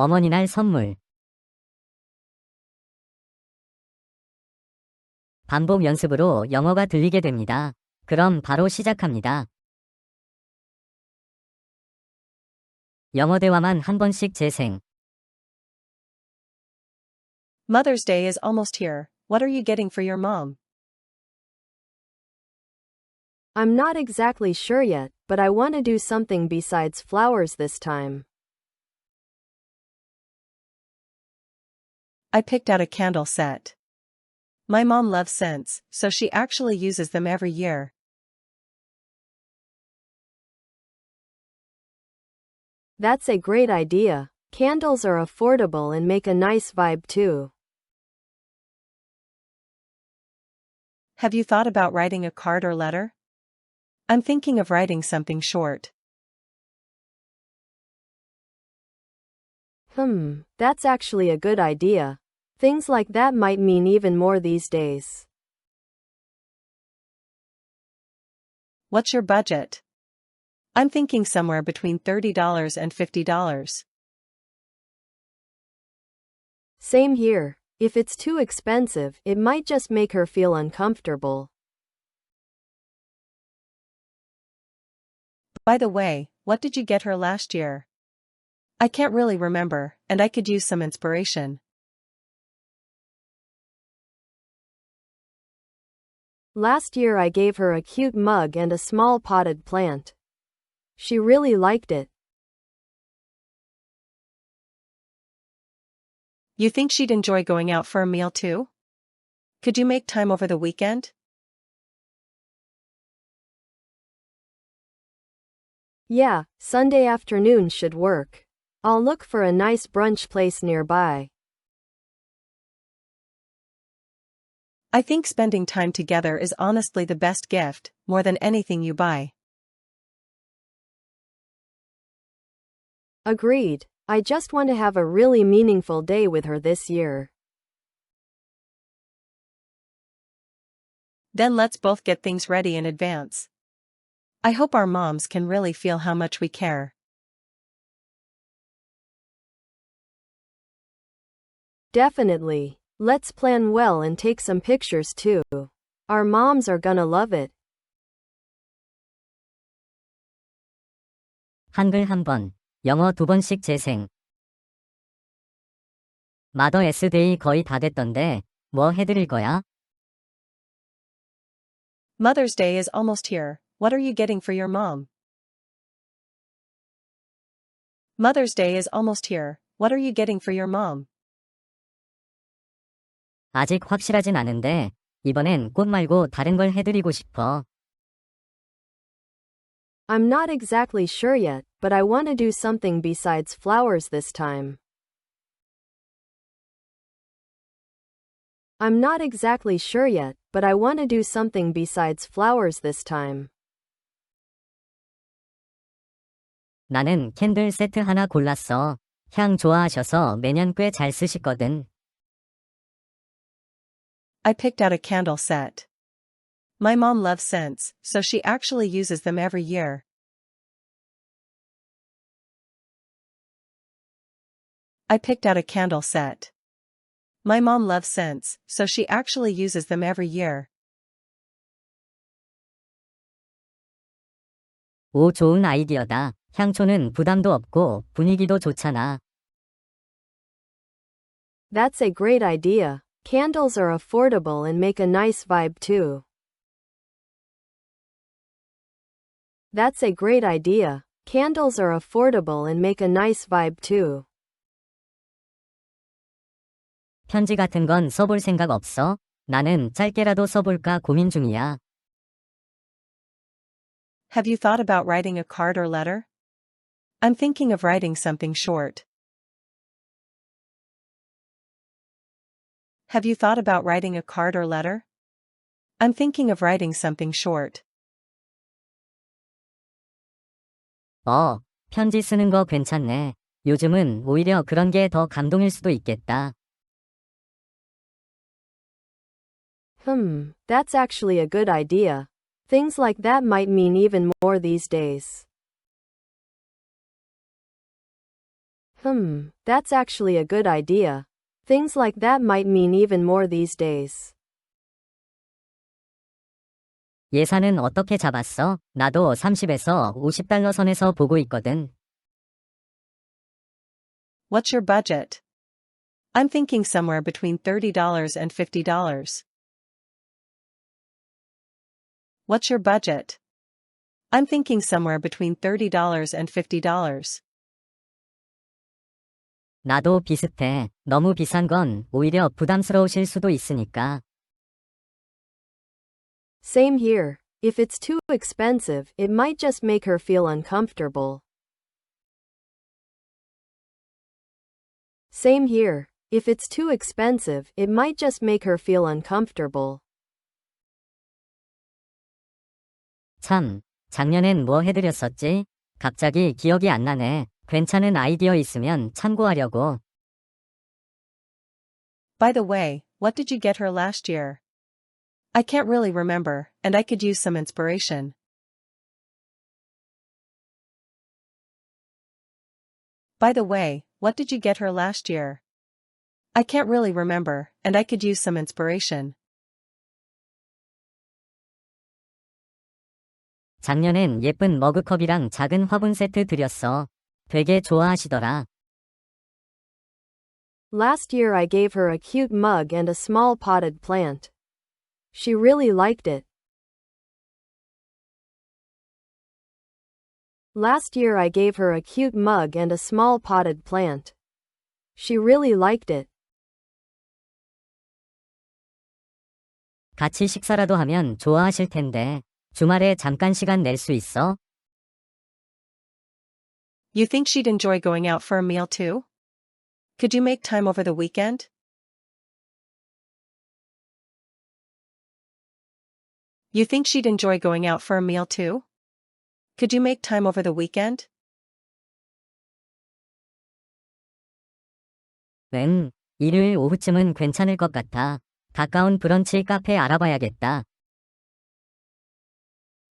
어머니날 선물. 반복 연습으로 영어가 들리게 됩니다. 그럼 바로 시작합니다. 영어 대화만 한 번씩 재생. Mother's Day is almost here. What are you getting for your mom? I'm not exactly sure yet, but I want to do something besides flowers this time. I picked out a candle set. My mom loves scents, so she actually uses them every year. That's a great idea. Candles are affordable and make a nice vibe too. Have you thought about writing a card or letter? I'm thinking of writing something short. Hmm, that's actually a good idea. Things like that might mean even more these days. What's your budget? I'm thinking somewhere between $30 and $50. Same here. If it's too expensive, it might just make her feel uncomfortable. By the way, what did you get her last year? I can't really remember, and I could use some inspiration. Last year I gave her a cute mug and a small potted plant. She really liked it. You think she'd enjoy going out for a meal too? Could you make time over the weekend? Yeah, Sunday afternoon should work. I'll look for a nice brunch place nearby. I think spending time together is honestly the best gift, more than anything you buy. Agreed. I just want to have a really meaningful day with her this year. Then let's both get things ready in advance. I hope our moms can really feel how much we care. Definitely. Let's plan well and take some pictures too. Our moms are gonna love it. 한글 한 번, 영어 두 번씩 재생. 마더 S데이 거의 다 됐던데, 뭐 해드릴 거야? Mother's Day is almost here. What are you getting for your mom? Mother's Day is almost here. What are you getting for your mom? 아직 확실하진 않은데, 이번엔 꽃 말고 다른 걸 해드리고 싶어. I'm not exactly sure yet, but I want to do something besides flowers this time. I'm not exactly sure yet, but I want to do something besides flowers this time. 나는 캔들 세트 하나 골랐어. 향 좋아하셔서 매년 꽤 잘 쓰시거든. I picked out a candle set. My mom loves scents, so she actually uses them every year. I picked out a candle set. My mom loves scents, so she actually uses them every year. 오, 좋은 아이디어다. 향초는 부담도 없고 분위기도 좋잖아. That's a great idea. Candles are affordable and make a nice vibe too. That's a great idea. Candles are affordable and make a nice vibe too. 편지 같은 건 써볼 생각 없어? 나는 짧게라도 써볼까 고민 중이야. Have you thought about writing a card or letter? I'm thinking of writing something short. Have you thought about writing a card or letter? I'm thinking of writing something short. 어, 편지 쓰는 거 괜찮네. 요즘은 오히려 그런 게 더 감동일 수도 있겠다. Hmm, that's actually a good idea. Things like that might mean even more these days. Hmm, that's actually a good idea. Things like that might mean even more these days. 예산은 어떻게 잡았어? 나도 30에서 50달러 선에서 보고 있거든. What's your budget? I'm thinking somewhere between $30 and $50. What's your budget? I'm thinking somewhere between $30 and $50. 나도 비슷해. 너무 비싼 건 오히려 부담스러우실 수도 있으니까. Same here. If it's too expensive, it might just make her feel uncomfortable. Same here. If it's too expensive, it might just make her feel uncomfortable. 참, 작년엔 뭐 해드렸었지? 갑자기 기억이 안 나네. 괜찮은 아이디어 있으면 참고하려고. By the way, what did you get her last year? I can't really remember, and I could use some inspiration. By the way, what did you get her last year? I can't really remember, and I could use some inspiration. 작년엔 예쁜 머그컵이랑 작은 화분 세트 드렸어. 되게 좋아하시더라. Last year I gave her a cute mug and a small potted plant. She really liked it. Last year I gave her a cute mug and a small potted plant. She really liked it. 같이 식사라도 하면 좋아하실 텐데. 주말에 잠깐 시간 낼 수 있어? You think she'd enjoy going out for a meal too? Could you make time over the weekend? You think she'd enjoy going out for a meal too? Could you make time over the weekend? 응, 일요일 오후쯤은 괜찮을 것 같아. 가까운 브런치 카페 알아봐야겠다.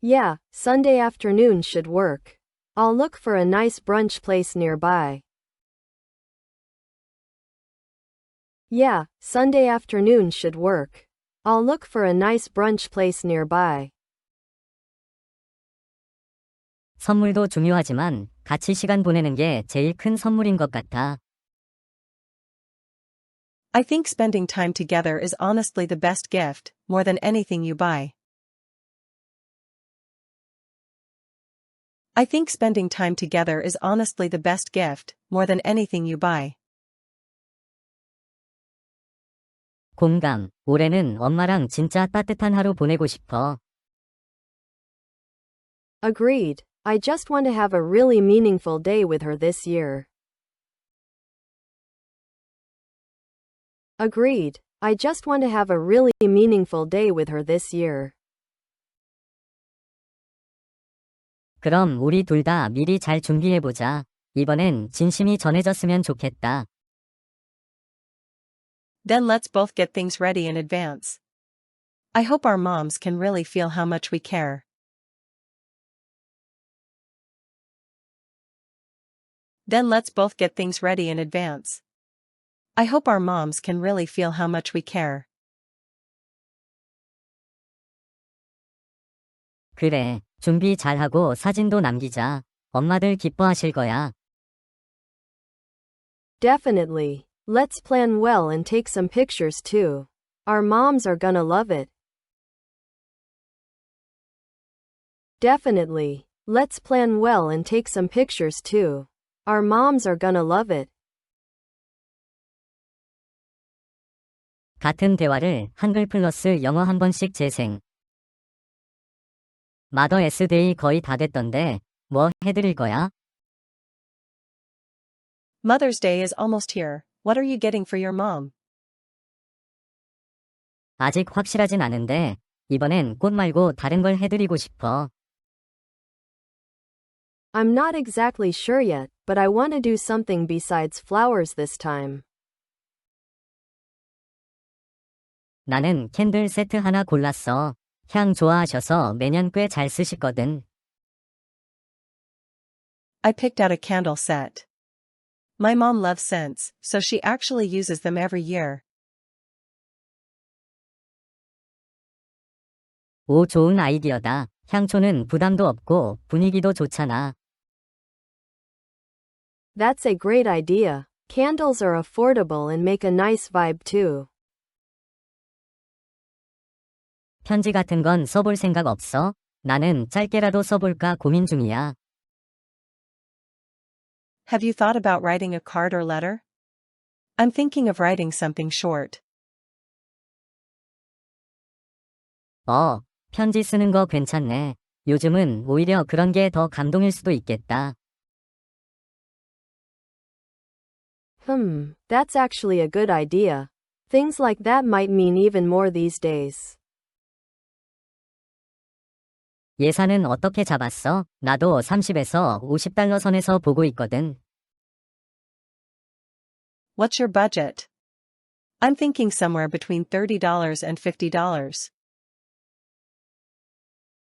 Yeah, Sunday afternoon should work. I'll look for a nice brunch place nearby. Yeah, Sunday afternoon should work. I'll look for a nice brunch place nearby. 선물도 중요하지만 같이 시간 보내는 게 제일 큰 선물인 것 같아. I think spending time together is honestly the best gift, more than anything you buy. I think spending time together is honestly the best gift, more than anything you buy. 공감. 올해는 엄마랑 진짜 따뜻한 하루 보내고 싶어. Agreed. I just want to have a really meaningful day with her this year. Agreed. I just want to have a really meaningful day with her this year. 그럼 우리 둘 다 미리 잘 준비해보자. 이번엔 진심이 전해졌으면 좋겠다. Then let's both get things ready in advance. I hope our moms can really feel how much we care. Then let's both get things ready in advance. I hope our moms can really feel how much we care. 그래, 준비 잘하고 사진도 남기자. 엄마들 기뻐하실 거야. Definitely. Let's plan well and take some pictures too. Our moms are gonna love it. Definitely. Let's plan well and take some pictures too. Our moms are gonna love it. 같은 대화를 한글 플러스 영어 한 번씩 재생. 마더 S데이 거의 다 됐던데, 뭐 해드릴 거야? Mother's Day is almost here. What are you getting for your mom? 아직 확실하진 않은데, 이번엔 꽃 말고 다른 걸 해드리고 싶어. I'm not exactly sure yet, but I want to do something besides flowers this time. 나는 캔들 세트 하나 골랐어. 향 좋아하셔서 매년 꽤 잘 쓰시거든. I picked out a candle set. My mom loves scents, so she actually uses them every year. 오, 좋은 아이디어다. 향초는 부담도 없고 분위기도 좋잖아. That's a great idea. Candles are affordable and make a nice vibe too. 편지 같은 건 써볼 생각 없어? 나는 짧게라도 써볼까 고민 중이야. Have you thought about writing a card or letter? I'm thinking of writing something short. 어, 편지 쓰는 거 괜찮네. 요즘은 오히려 그런 게 더 감동일 수도 있겠다. Hmm, that's actually a good idea. Things like that might mean even more these days. 예산은 어떻게 잡았어? 나도 30에서 50달러 선에서 보고 있거든. What's your budget? I'm thinking somewhere between $30 and $50.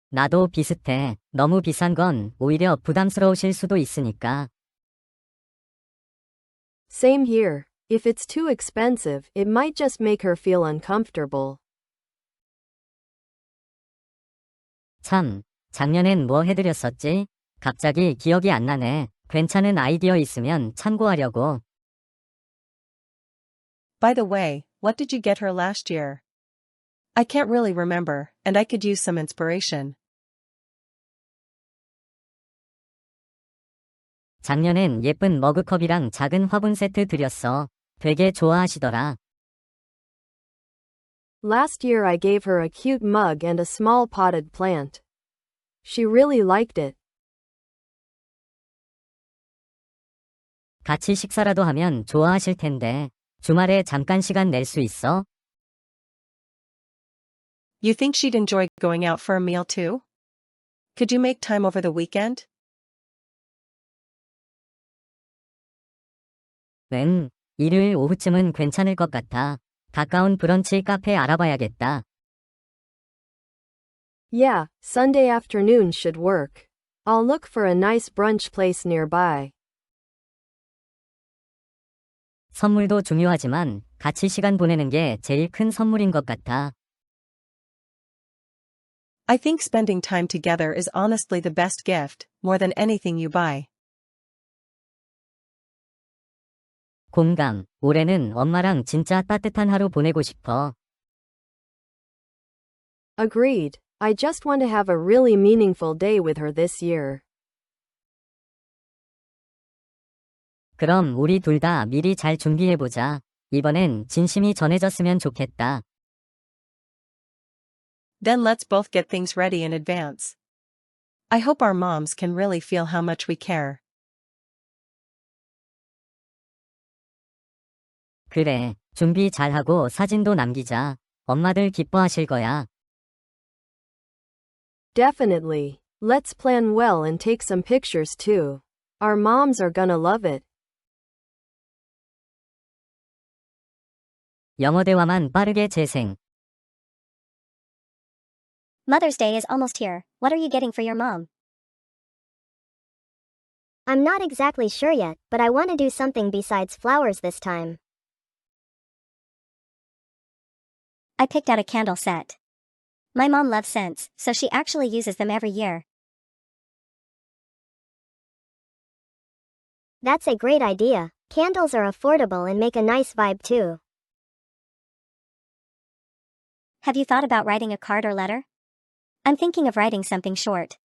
나도 비슷해. 너무 비싼 건 오히려 부담스러우실 수도 있으니까. Same here. If it's too expensive, it might just make her feel uncomfortable. 참, 작년엔 뭐 해드렸었지? 갑자기 기억이 안 나네. 괜찮은 아이디어 있으면 참고하려고. By the way, what did you get her last year? I can't really remember, and I could use some inspiration. 작년엔 예쁜 머그컵이랑 작은 화분 세트 드렸어. 되게 좋아하시더라. Last year I gave her a cute mug and a small potted plant. She really liked it. 같이 식사라도 하면 좋아하실 텐데. 주말에 잠깐 시간 낼 수 있어? You think she'd enjoy going out for a meal too? Could you make time over the weekend? 응, 일요일 오후쯤은 괜찮을 것 같아. 가까운 브런치 카페 알아봐야겠다. Yeah, Sunday afternoon should work. I'll look for a nice brunch place nearby. 선물도 중요하지만 같이 시간 보내는 게 제일 큰 선물인 것 같아. I think spending time together is honestly the best gift, more than anything you buy. 공감. 올해는 엄마랑 진짜 따뜻한 하루 보내고 싶어. Agreed. I just want to have a really meaningful day with her this year. 그럼 우리 둘 다 미리 잘 준비해보자. 이번엔 진심이 전해졌으면 좋겠다. Then let's both get things ready in advance. I hope our moms can really feel how much we care. 그래. 준비 잘하고 사진도 남기자. 엄마들 기뻐하실 거야. Definitely. Let's plan well and take some pictures too. Our moms are gonna love it. 영어 대화만 빠르게 재생. Mother's Day is almost here. What are you getting for your mom? I'm not exactly sure yet, but I want to do something besides flowers this time. I picked out a candle set. My mom loves scents, so she actually uses them every year. That's a great idea. Candles are affordable and make a nice vibe too. Have you thought about writing a card or letter? I'm thinking of writing something short.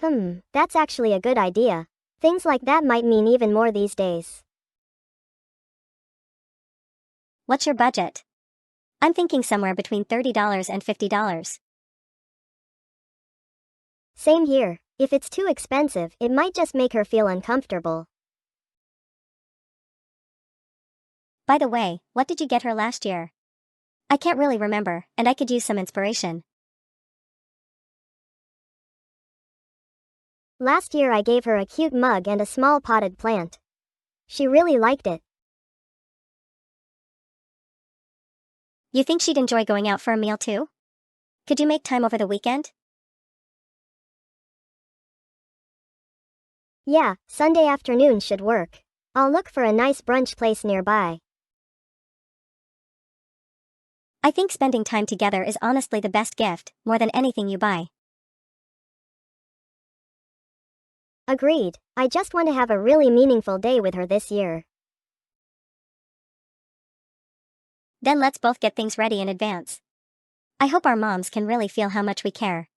Hmm, that's actually a good idea. Things like that might mean even more these days. What's your budget? I'm thinking somewhere between $30 and $50. Same here. If it's too expensive, it might just make her feel uncomfortable. By the way, what did you get her last year? I can't really remember, and I could use some inspiration. Last year I gave her a cute mug and a small potted plant. She really liked it. You think she'd enjoy going out for a meal too? Could you make time over the weekend? Yeah, Sunday afternoon should work. I'll look for a nice brunch place nearby. I think spending time together is honestly the best gift, more than anything you buy. Agreed. I just want to have a really meaningful day with her this year. Then let's both get things ready in advance. I hope our moms can really feel how much we care.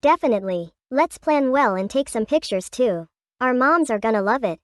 Definitely. Let's plan well and take some pictures too. Our moms are gonna love it.